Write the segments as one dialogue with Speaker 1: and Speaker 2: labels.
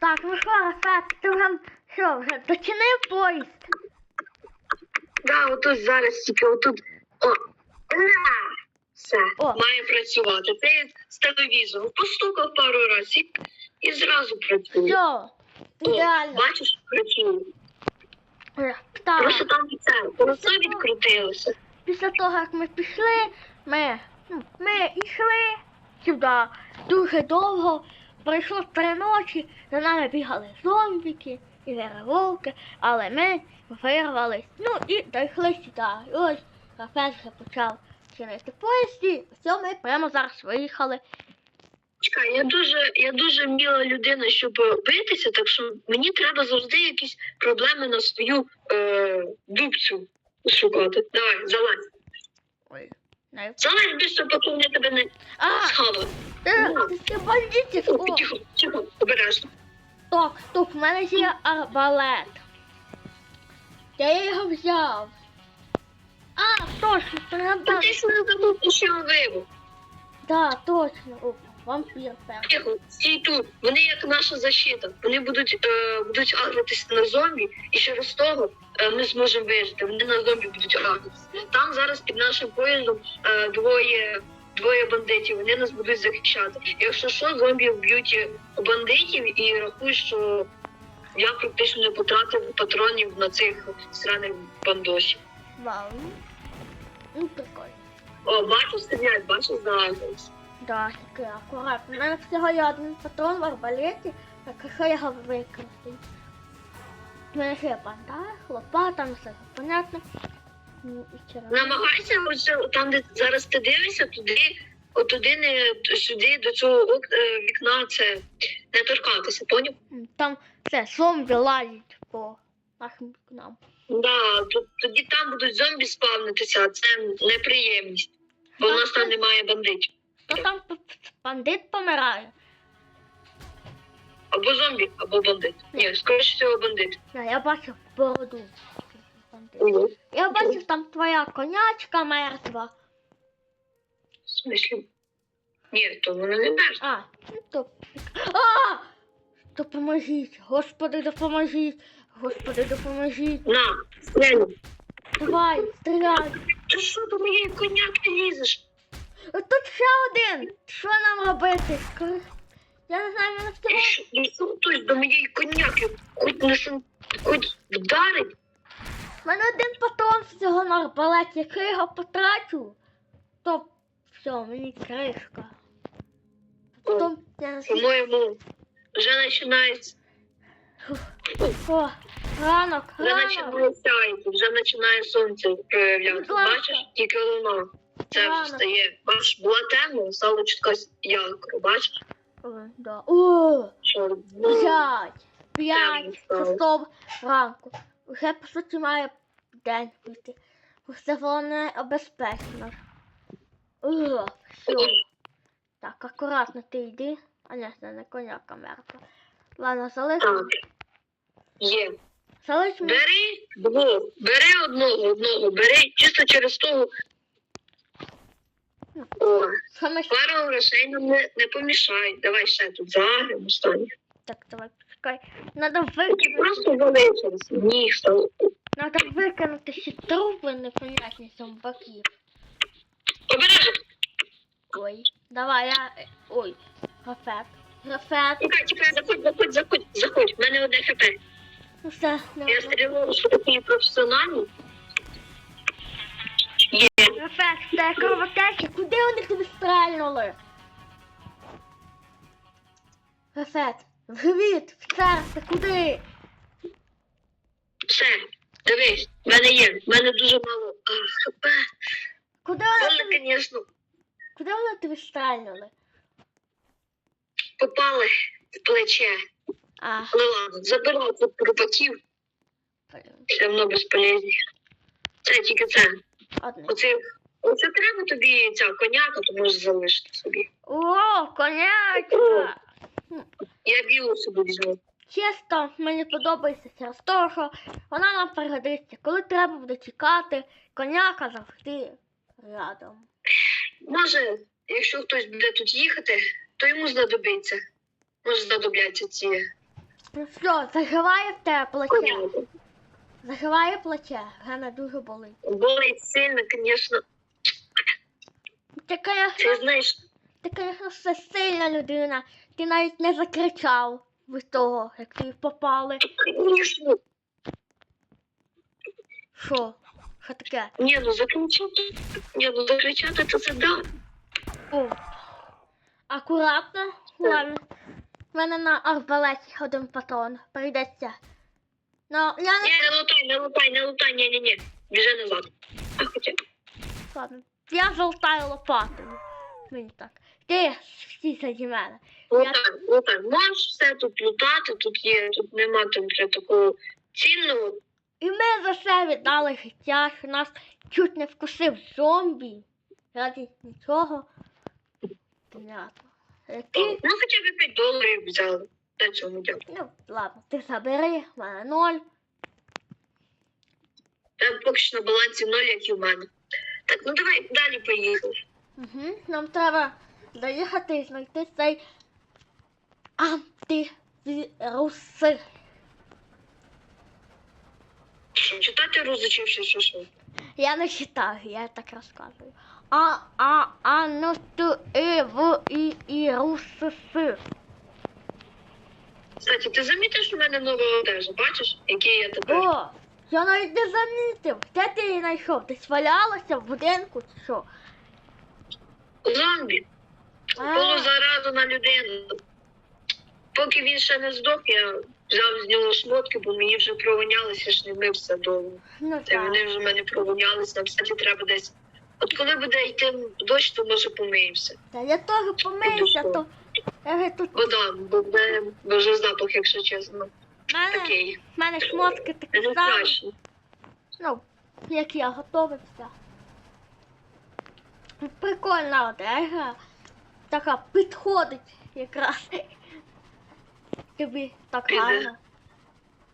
Speaker 1: Так, ну що, Рафет, ти вже що, вже дочинив поїзд?
Speaker 2: Да, отут зараз тільки отут. О, на, все,
Speaker 1: О.
Speaker 2: має працювати. Як з телевізору. Постукав пару разів і, і зразу працює.
Speaker 1: Все,
Speaker 2: О,
Speaker 1: ідеально.
Speaker 2: бачиш, працює.
Speaker 1: Е, Так.
Speaker 2: Просто там це, колесо відкрутилося.
Speaker 1: Після того, як ми пішли, ми, ну, ми йшли сюди дуже довго. Пройшло три ночі, за нами бігали зомбіки і вовки, але ми вирвались. Ну і дійшли сюди. І ось кафе вже почав чинити поїзд, і все, ми прямо зараз виїхали.
Speaker 2: Чекай, я дуже, я дуже міла людина, щоб битися, так що мені треба завжди якісь проблеми на свою е, дубцю шукати. Давай, залазь.
Speaker 1: Ой, не.
Speaker 2: Залазь більше, поки тебе не
Speaker 1: А,
Speaker 2: схавали.
Speaker 1: ти, ти, ти бандитів!
Speaker 2: О,
Speaker 1: О,
Speaker 2: Тихо, тихо, обережно.
Speaker 1: Так, стоп, в мене є арбалет. Я його взяв. А, точно, треба.
Speaker 2: ти ж не забув, що виву.
Speaker 1: Да, точно. О, вампір.
Speaker 2: Тихо, стій тут. Вони як наша защита. Вони будуть, е, будуть агритися на зомбі, і через того е, ми зможемо вижити. Вони на зомбі будуть агритися. Там зараз під нашим поїздом е, двоє. Двоє бандитів, вони нас будуть захищати. Якщо що, зомбі вб'ють бандитів і рахуй, що я практично не потратив патронів на цих сраних бандосів.
Speaker 1: Вау. Ну, прикольно.
Speaker 2: О, бачу, стріляють, бачу, загадуюсь.
Speaker 1: Да, тільки акуратно. У мене всього є один патрон в арбалеті, так що його використаю. У мене ще є бандаж, лопата, ну все понятно. Ну, і червоно.
Speaker 2: Намагайся ось там, де зараз ти дивишся, туди, от туди не сюди, до цього ок- е, вікна це не торкатися, поняв?
Speaker 1: М, Там все, зомбі лазять по нашим вікнам.
Speaker 2: Да, тут тоді там будуть зомбі спавнитися, а це неприємність. Бо в нас там немає бандитів.
Speaker 1: Хто там бандит помирає?
Speaker 2: Або зомбі, або бандит. Ні, скоріше всього бандит.
Speaker 1: Да, я бачив бороду. бандита. Я бачив там твоя конячка мертва.
Speaker 2: В смислі? Ні, то воно не мерз.
Speaker 1: А, ну то. А! Допоможіть! Господи, допоможіть! Господи, допоможіть!
Speaker 2: На, стрельну.
Speaker 1: Давай, стріляй!
Speaker 2: Ти що до моєї коняки лізеш?
Speaker 1: Тут ще один! Що нам робити? Я не знаю,
Speaker 2: що, і хтось до моєї коняки хоч не хоч вдарить?
Speaker 1: У мене один патрон всього на арбалеті. Якщо я його потрачу, то все, мені кришка. Потім я.
Speaker 2: По-моєму, вже починається.
Speaker 1: О, ранок, ранок.
Speaker 2: вже починає сонце проявлятися. Бачиш, тільки луна. Це вже
Speaker 1: Ладно.
Speaker 2: стає. Бачиш, була темно, стало чутка ярко. Бачиш,
Speaker 1: О, да. О,
Speaker 2: що ну,
Speaker 1: п'ять, п'ять
Speaker 2: стало.
Speaker 1: ранку. Вже по суті має день бути. Все головне обезпечено. О, все. Так, акуратно ти йди. А ні, це не коняка мертва. Ладно, залиш.
Speaker 2: так. Є.
Speaker 1: Залиш мені.
Speaker 2: Бери двох, бери одного, одного, бери чисто через того.
Speaker 1: Саме ще-
Speaker 2: пару грошей нам не, не помішають. Давай ще тут загремо останнє.
Speaker 1: Так, давай, почекай. Надо викинути.
Speaker 2: просто залишилися. Ні, стало.
Speaker 1: Надо викинути всі трупи непонятні зомбаків.
Speaker 2: Обережно.
Speaker 1: Ой. Давай, я. Ой. Гафет. Гафет.
Speaker 2: Чекай, чекай, заходь, заходь, заходь, заходь. У мене одне хп.
Speaker 1: Ну все,
Speaker 2: Я стрілила, що такі професіональні.
Speaker 1: Це кровотеча. Куди вони тебе стрельнули? Гафет. В в серце, куди?
Speaker 2: Все, дивись, в мене є. В мене дуже мало хп.
Speaker 1: Куди вони
Speaker 2: Вони,
Speaker 1: тебе,
Speaker 2: звісно,
Speaker 1: куди вони тебе стрельнули?
Speaker 2: попали в плече.
Speaker 1: А,
Speaker 2: Ну ладно, забирай цих рупаків,
Speaker 1: блін,
Speaker 2: все одно безполезні. Це тільки це.
Speaker 1: Одне.
Speaker 2: Оце, оце треба тобі ця коняка, то можеш залишити собі.
Speaker 1: О, конячка!
Speaker 2: Я білу собі візьму.
Speaker 1: Чесно, мені подобається через те, що вона нам пригодиться. Коли треба буде чекати, коняка завжди рядом.
Speaker 2: Може, якщо хтось буде тут їхати, то йому знадобиться. Може знадобляться ці
Speaker 1: Ну що, заживає в тебе?
Speaker 2: Понятно.
Speaker 1: Заживає плече, мене дуже болить.
Speaker 2: Болить сильно, звісно.
Speaker 1: Ти,
Speaker 2: знаєш,
Speaker 1: ти, конечно, все сильна людина. Ти навіть не закричав від того, як тобі попали.
Speaker 2: звісно.
Speaker 1: Що? Що таке?
Speaker 2: Ні, ну закричати. Ні, ну закричати то це да.
Speaker 1: О. Акуратно. У мене на арбалеті один патрон. Прийдеться. Ну, я не
Speaker 2: Ні, не лутай, не лутай, не лутай, ні, ні, ні. Біжи назад. А хоча.
Speaker 1: ладно. Я золотаю лопатою. Мені так. Ти всі заді мене.
Speaker 2: Лутай, лутай. Можеш все тут лутати, тут є, тут нема там вже такого цінного.
Speaker 1: І ми за це віддали життя, що нас чуть не вкусив зомбі. Раді нічого. Понятно. Які?
Speaker 2: Ну хоча б 5 доларів взяли. На цьому дякую.
Speaker 1: Ну, ладно, ти забери, в мене ноль.
Speaker 2: Там поки що на балансі ноль, як і в мене. Так, ну давай далі поїхали.
Speaker 1: Угу. Нам треба доїхати і знайти цей антивірус.
Speaker 2: Що, читати розучився, що що?
Speaker 1: Я не читаю, я так розказую. А, а, а, ну, ту, і, в, і, і, рус, с.
Speaker 2: Кстати, ти замітиш у мене нова одежа, бачиш, який я тепер?
Speaker 1: О, я навіть не замітив. Де ти її знайшов? Десь валялася в будинку чи що?
Speaker 2: Зомбі.
Speaker 1: А.
Speaker 2: Було заразу на людину. Поки він ще не здох, я взяв з нього шмотки, бо мені вже провонялися, ж не мився довго.
Speaker 1: Ну
Speaker 2: Та
Speaker 1: так.
Speaker 2: вони вже в мене провонялися, кстати, треба десь. От коли буде йти дощ, то може помиємося.
Speaker 1: Та я теж помиюся, то я тут.
Speaker 2: Вода, бо буде дуже запах, якщо чесно.
Speaker 1: Мене,
Speaker 2: Такий.
Speaker 1: в мене шмотки такі
Speaker 2: Не
Speaker 1: самі.
Speaker 2: страшно.
Speaker 1: Ну, як я готовився. Прикольна одежа. Така підходить якраз. Тобі так
Speaker 2: Піде.
Speaker 1: гарно.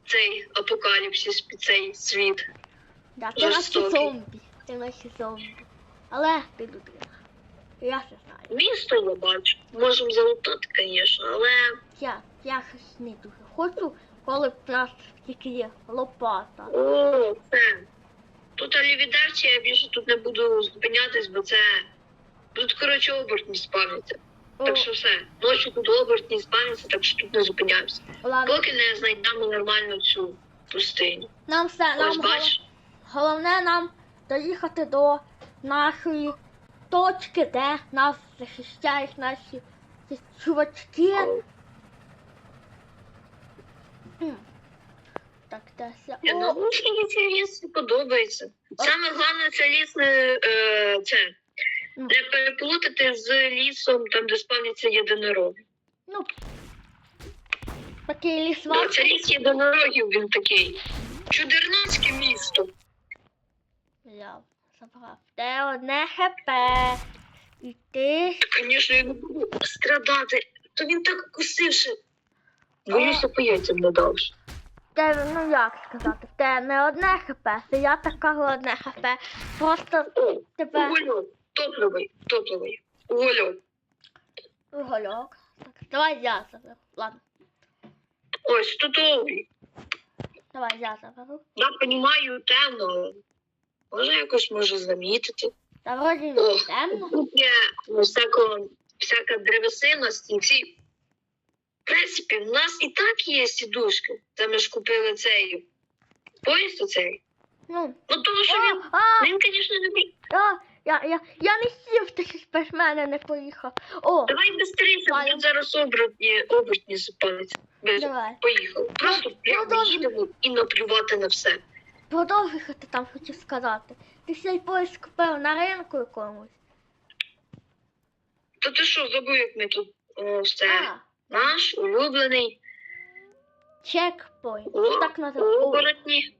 Speaker 2: Цей апокаліпсис під цей світ.
Speaker 1: Да, ти
Speaker 2: Жорстокий.
Speaker 1: зомбі. Ти наче зомбі. Але ти людина. Я це знаю.
Speaker 2: Місто я бачу. Можемо залутати, звісно, але
Speaker 1: Я, я щось не дуже хочу, коли б в нас тільки є лопата.
Speaker 2: О, це. Тут алівідерці, я більше тут не буду зупинятись, бо це. Тут, коротше, обертні спавняться.
Speaker 1: О,
Speaker 2: Так що все. Ночі тут обертні спавняться, так що тут не зупиняємося.
Speaker 1: ладно.
Speaker 2: Поки не знайдемо нормально цю пустиню.
Speaker 1: Нам все, нам
Speaker 2: Ось
Speaker 1: гол-
Speaker 2: бачиш.
Speaker 1: головне нам доїхати до нашої точки, де нас захищають наші чувачки. Так, Теся.
Speaker 2: Я
Speaker 1: О,
Speaker 2: наушники ці ліс подобається. Саме головне це ліс не е, це.
Speaker 1: Ну.
Speaker 2: Не переплутати з лісом, там, де спавняться єдинороги.
Speaker 1: ну, такий ліс
Speaker 2: Да, це ліс єдинорогів, він такий. Чудернацьке місто.
Speaker 1: Я забрав. Одне хп. І ти.
Speaker 2: Звісно, я не буду страдати. То він так укусивши. Боюся по яйцям не дав.
Speaker 1: Те, ну як сказати, те не одне хп, це я так кажу одне хп. Просто
Speaker 2: О,
Speaker 1: тебе
Speaker 2: угольок. Топливий, топливий. Угольок.
Speaker 1: угольок. Так, давай я заберу. Ладно,
Speaker 2: Ось, тут
Speaker 1: давай я заберу.
Speaker 2: Я розумію, темно, може якось може замітити.
Speaker 1: Та вроді не темно.
Speaker 2: тут є ну, всяко, всяка древесина, стільці. В принципі, в нас і так є сідушки. Це ми ж купили цей поїзд оцей.
Speaker 1: Ну,
Speaker 2: Ну тому що він,
Speaker 1: а, а,
Speaker 2: він, звісно, не бі-
Speaker 1: я, я, я, я не сів, ти без мене не поїхав. О,
Speaker 2: Давай
Speaker 1: Валя.
Speaker 2: тут зараз обертні, обертні запалиться. Без
Speaker 1: давай.
Speaker 2: поїхав. Просто прямо
Speaker 1: продовжуй.
Speaker 2: їдемо і наплювати на все.
Speaker 1: Продовжуй, що ти там хотів сказати. Ти цей поїзд купив на ринку якомусь.
Speaker 2: Та ти що, забув, як ми тут все.
Speaker 1: А,
Speaker 2: Наш улюблений
Speaker 1: чекпоінт.
Speaker 2: о,
Speaker 1: Так називається.
Speaker 2: оборотні.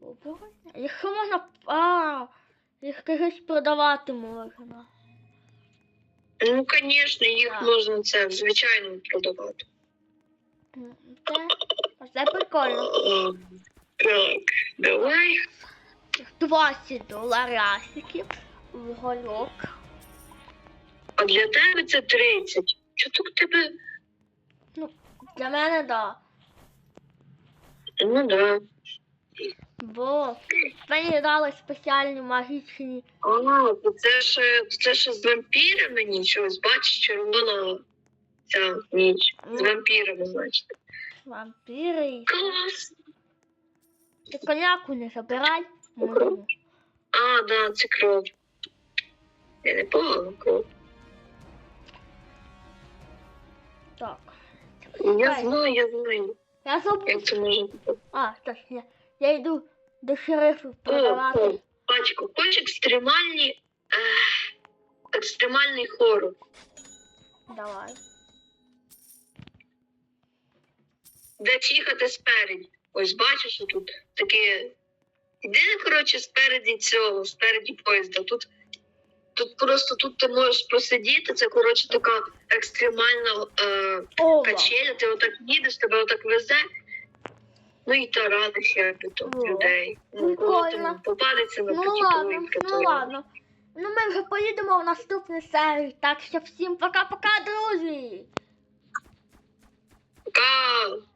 Speaker 1: Оборотня? Якщо можна. А, їх когось продавати можна.
Speaker 2: Ну, звісно, їх
Speaker 1: Так.
Speaker 2: можна це звичайно продавати.
Speaker 1: М, Це, це прикольно.
Speaker 2: Так, давай.
Speaker 1: 20 доларасиків. Угольок.
Speaker 2: А для тебе це 30. Чого так в тебе?
Speaker 1: Для мене, да.
Speaker 2: Ну да.
Speaker 1: Бо мені дали спеціальні магічні.
Speaker 2: А, то це ще це ще з вампірами нічого. Бачиш, червона ця ніч. З вампірами, значить.
Speaker 1: Вампіри.
Speaker 2: Клас!
Speaker 1: Ти коняку не забирай.
Speaker 2: Ага. А, да, це кров. Я не погано кров.
Speaker 1: Так.
Speaker 2: Я знаю, я знаю.
Speaker 1: Я забув.
Speaker 2: Як це може бути.
Speaker 1: А, точно. Я йду до шерифу
Speaker 2: О,
Speaker 1: продавати.
Speaker 2: о, Бачко, хоч екстремальні. Ех, екстремальний хорор.
Speaker 1: Давай.
Speaker 2: Де їхати спереді. Ось бачиш, що тут таке. іди, коротше, спереді цього, спереді поїзда. Тут тут просто тут ти можеш посидіти, це коротше така екстремальна е, качеля, ти отак їдеш, тебе отак везе. Ну і тарани ще тут
Speaker 1: ну,
Speaker 2: людей. Ну, попадеться на
Speaker 1: ну, ладно, ну ладно. Ну ми вже поїдемо в наступний серію, так що всім пока-пока, друзі! Пока!